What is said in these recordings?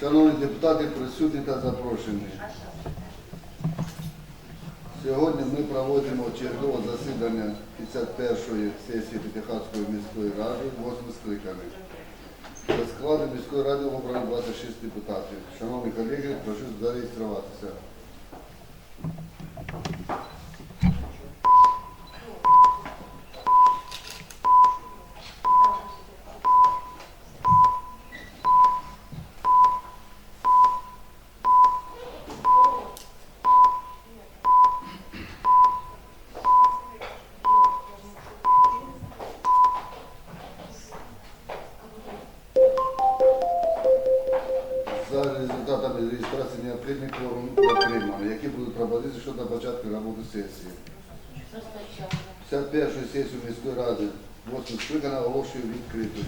Шановні депутати, присутні та запрошені. Сьогодні ми проводимо чергове засідання 51-ї сесії П'ятихатської міської ради, 8 скликаних. До складу міської ради обрано 26 депутатів. Шановні колеги, прошу зареєструватися. Сесію міської ради 8 скликана оголошую відкритою.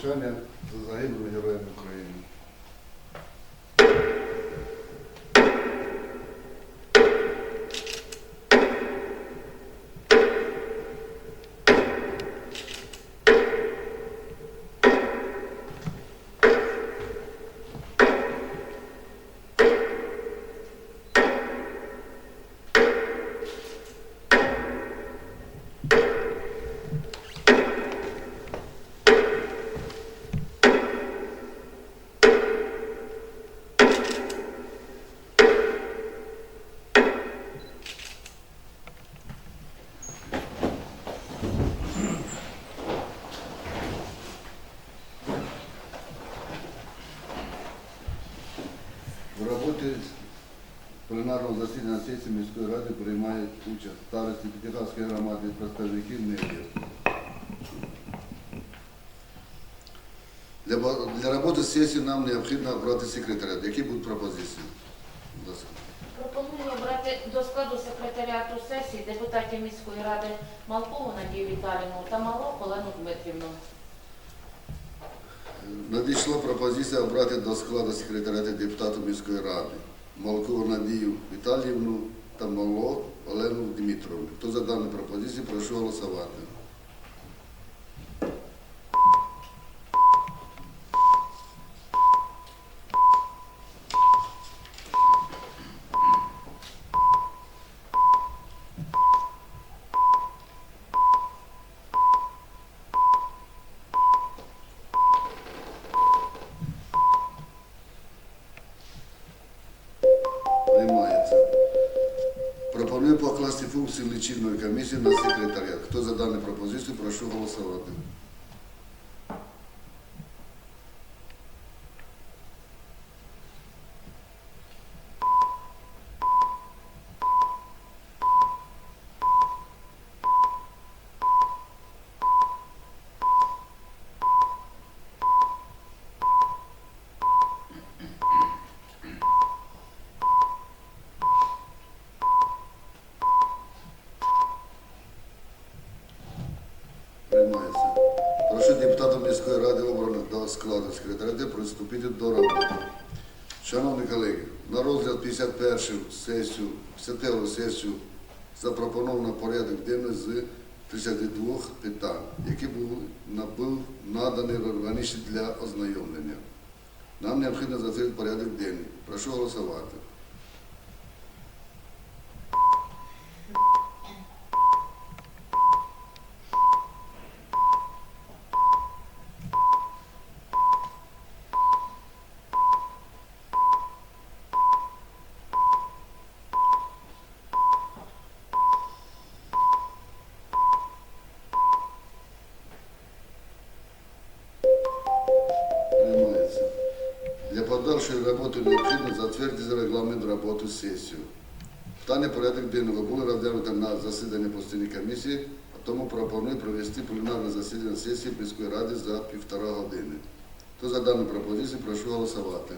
Хвилину мовчання за загиблими героями України. Засідання сесії міської ради приймають участь старості П'ятихатської громади, представників медіа. Для, для роботи сесії нам необхідно обрати секретаря. Які будуть пропозиції? Пропоную обрати до складу секретаріату сесії депутатів міської ради Малкову Надію Віталіну та Мало Олену Дмитрівну. Надійшла пропозиція обрати до складу секретаріату депутатів міської ради Малкову Надію Віталіївну та Мало Олену Дмитровну. Хто за дану пропозицію, прошу голосувати. Комісії на секретаріат. Хто за дану пропозицію, прошу голосувати. Складу секретаря приступити до роботи. Шановні колеги, на розгляд 51 сесію, 51 сесію запропоновано порядок денний з 32 питань, які був надані раніше для ознайомлення. Нам необхідно затвердити порядок денний. Прошу голосувати. Подальшої роботи необхідно затвердити регламент роботи сесію. Даний порядок денного було розглянуто на засіданні постійної комісії, а тому пропоную провести пленарне засідання сесії міської ради за півтора години. То за дану пропозицію, прошу голосувати.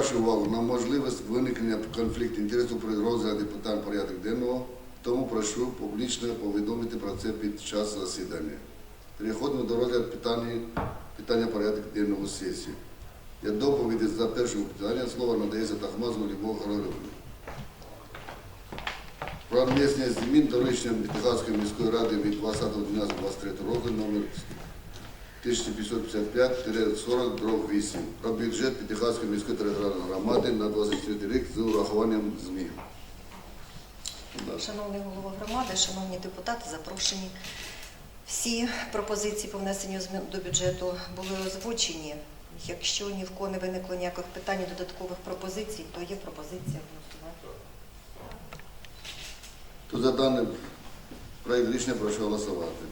Вашу увагу на можливість виникнення конфлікту інтересів при розгляді питань порядок денного, тому прошу публічно повідомити про це під час засідання. Переходимо до розгляду питання, питання порядок денного сесії. Для доповіді за перше питання слово надається Тахмазу Любов Григорівні. Про внесення змін до рішення Підгазської міської ради від 20.12.23 року номер 1555-40 дроб 8 про бюджет Підгазської міської територіальної громади на 24 рік з урахуванням змін. Шановний голова громади, шановні депутати, запрошені. Всі пропозиції по внесенню змін до бюджету були озвучені. Якщо ні в кого не виникло ніяких питань, і додаткових пропозицій, то є пропозиція голосувати. То за даним проект рішення прошу голосувати.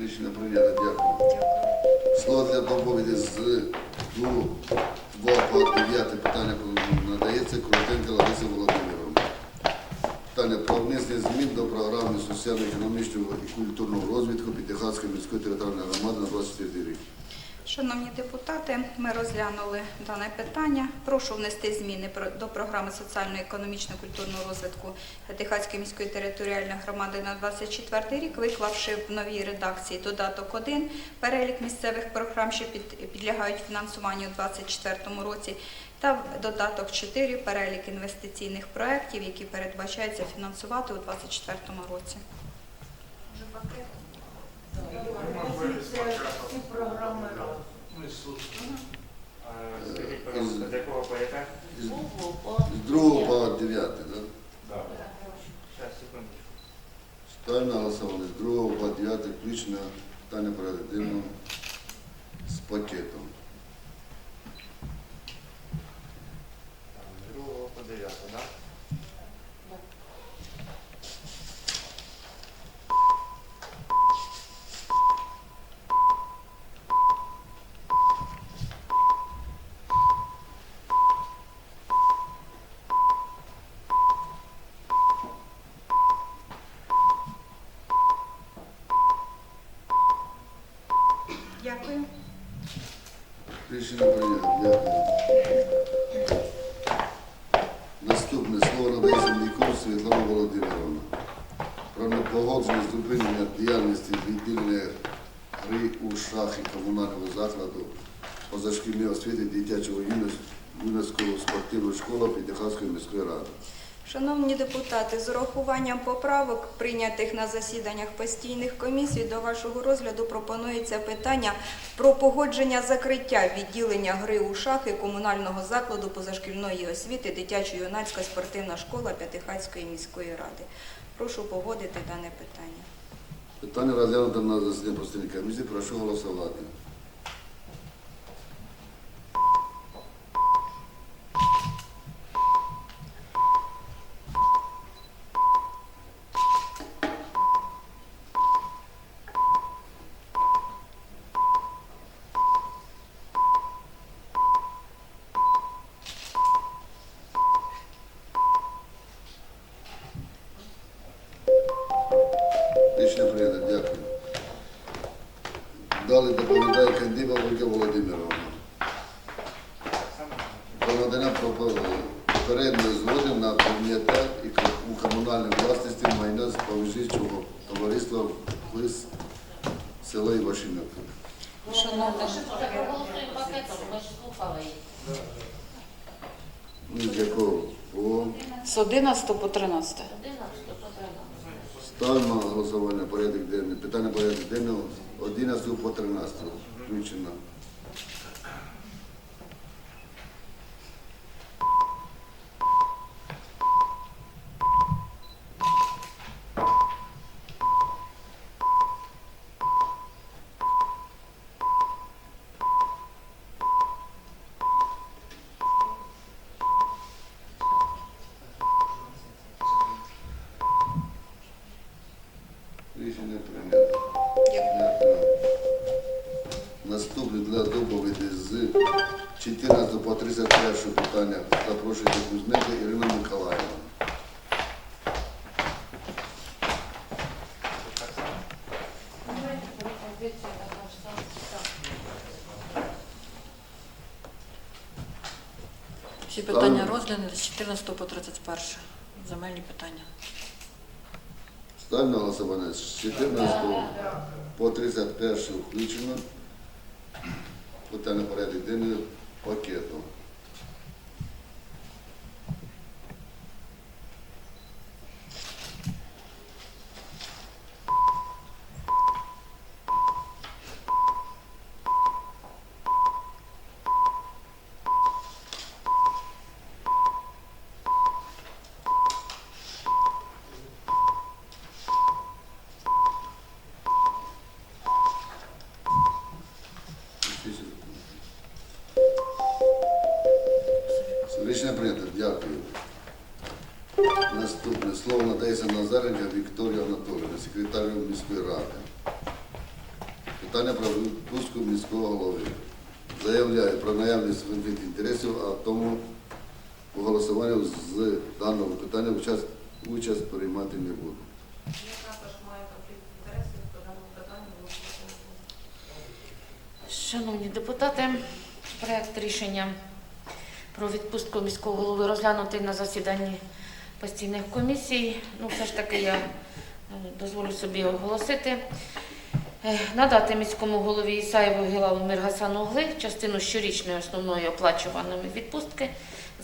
Рішення прийнято. Дякую. Слово для доповіді з 2 по 9 питання надається Крутенко Ларисі Володимировна. Питання про внесення змін до програми соціально-економічного і культурного розвитку Підтягацької міської територіальної громади на 24 рік. Шановні депутати, ми розглянули дане питання. Прошу внести зміни до програми соціально-економічного культурного розвитку Тихацької міської територіальної громади на 24 рік, виклавши в новій редакції додаток 1 перелік місцевих програм, що підлягають фінансуванню у 2024 році, та додаток 4 перелік інвестиційних проєктів, які передбачається фінансувати у 2024 році. Скажіть, пожалуйста, з якого по яке? З по з 2 по 9, так? Зараз, секундочку. Ставлю на голосування з другого по дев'ятий включно питання про денного з пакетом. Там, З другого по дев'яте, так? Дякую. Рішення прийнято. Дякую. Наступне слово надається Міку Світлана Володимировна. Про непогодження зупинення діяльності відділення гри у шахи комунального закладу позашкільної освіти дитячого юнацького спортивної школи Підяхавської міської ради. Шановні депутати, з урахуванням поправок, прийнятих на засіданнях постійних комісій, до вашого розгляду пропонується питання про погодження закриття відділення гри у шахи комунального закладу позашкільної освіти дитячо-юнацька спортивна школа П'ятихатської міської ради. Прошу погодити дане питання. Питання розглянуто на засіданні постійної комісії. Прошу голосувати. По 13. 11 по 13. ставимо голосування порядок денний. Питання порядок денного 11 по 13. Включено. Рішення прийнято. Дякую. Наступне для доповіді з 14 по 31 питання запрошується Кузьменко Ірина Миколаївна. Всі питання розглянули з 14 по 31. Земельні питання. Ставлю на голосування з 14 по 31 включено. Питання порядок денний пакетом. Надається Назаренка Вікторія Анатолійовна, секретарю міської ради. Питання про відпустку міського голови. Заявляю про наявність конфлікту інтересів, а тому у голосуванні з даного питання участь, участь приймати конфлікт не буду. Шановні депутати, проект рішення про відпустку міського голови розглянутий на засіданні постійних комісій. Ну, все ж таки я е, дозволю собі оголосити. Е, Надати міському голові Ісаєву Гілалу Міргасану Гли частину щорічної основної оплачуваної відпустки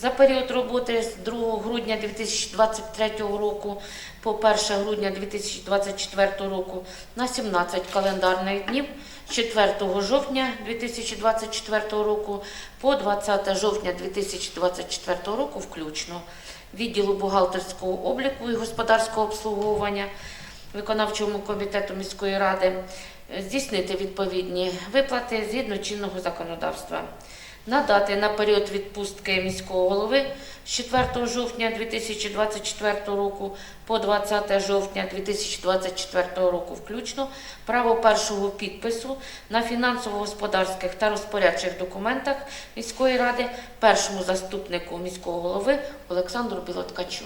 за період роботи з 2 грудня 2023 року по 1 грудня 2024 року на 17 календарних днів 4 жовтня 2024 року по 20 жовтня 2024 року включно відділу бухгалтерського обліку і господарського обслуговування виконавчому комітету міської ради здійснити відповідні виплати згідно чинного законодавства. Надати на період відпустки міського голови з 4 жовтня 2024 року по 20 жовтня 2024 року включно право першого підпису на фінансово-господарських та розпорядчих документах міської ради першому заступнику міського голови Олександру Білоткачу.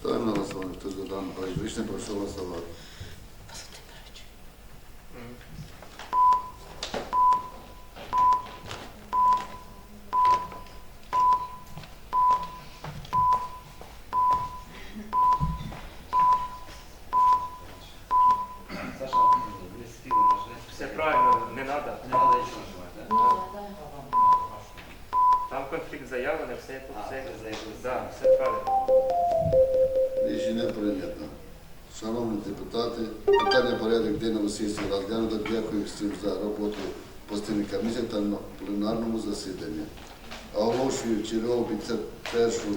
Ставимо на голосування. Хто за проект рішення, прошу голосувати. Володимирович. Саша, не спіли, Все правильно, не треба. Не треба нічого нажимати. Ну, да. Там конфлікт заяви не все, да, все правильно. Рішення прийнято. Шановні депутати, питання порядок денного сесії розглянуто. Дякую всім за роботу постійної комісії та на пленарному засіданні. Оголошую чергову 51-шу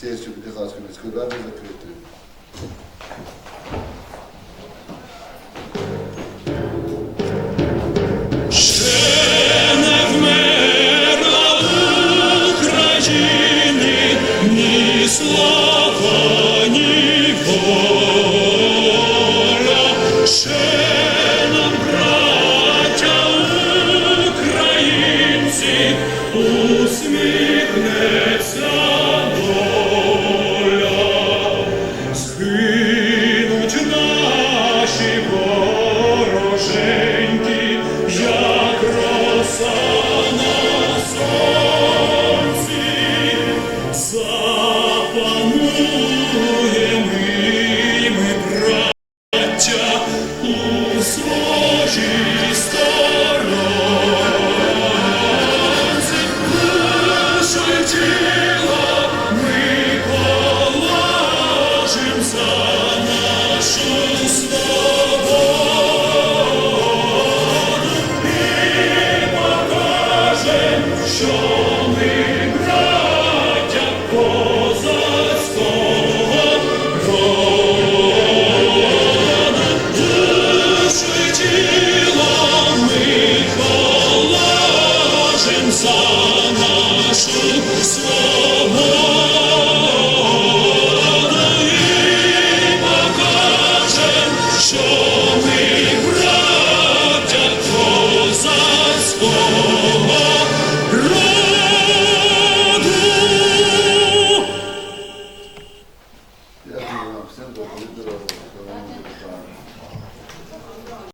сесію П'ятихатської міської ради закритою.